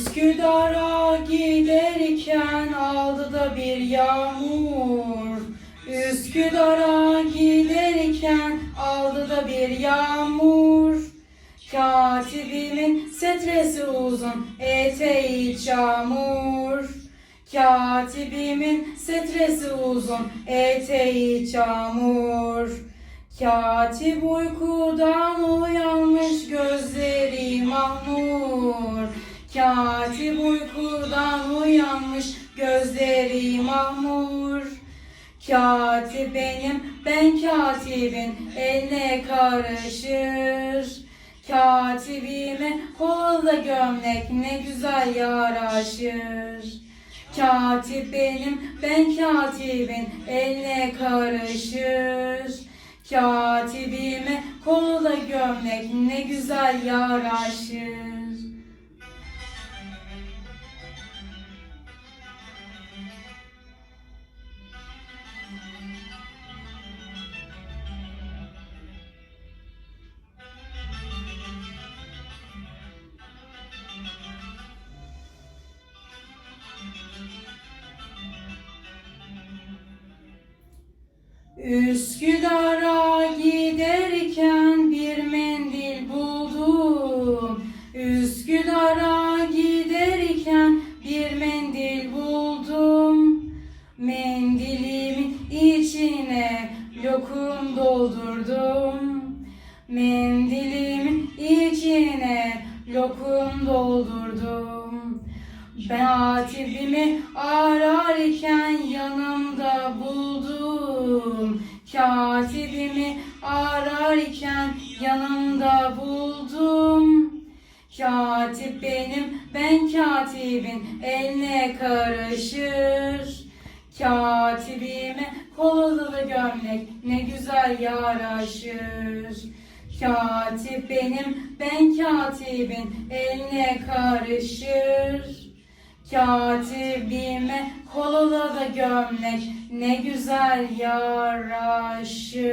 Üsküdar'a giderken aldı da bir yağmur. Üsküdar'a giderken aldı da bir yağmur. Katibimin setresi uzun, eteği çamur. Katibimin setresi uzun, eteği çamur. Katip uykudan uyanmış gözleri mahmur. Katip uykudan uyanmış gözleri mahmur. Katip benim, ben katibin eline karışır. Katibime kolla gömlek ne güzel yaraşır. Katip benim, ben katibin eline karışır. Katibime kolla gömlek ne güzel yaraşır. Üsküdar'a giderken bir mendil buldum. Üsküdar'a giderken bir mendil buldum. Mendilimin içine lokum doldurdum. Mendilimin içine lokum doldurdum. Ben hatibimi ararken yanımda buldum. Katibimi ararken yanımda buldum. Katip benim, ben katibin eline karışır. Katibime kolalı gömlek ne güzel yaraşır. Katip benim, ben katibin eline karışır. Katibime kolalı da gömlek ne güzel yaraşır.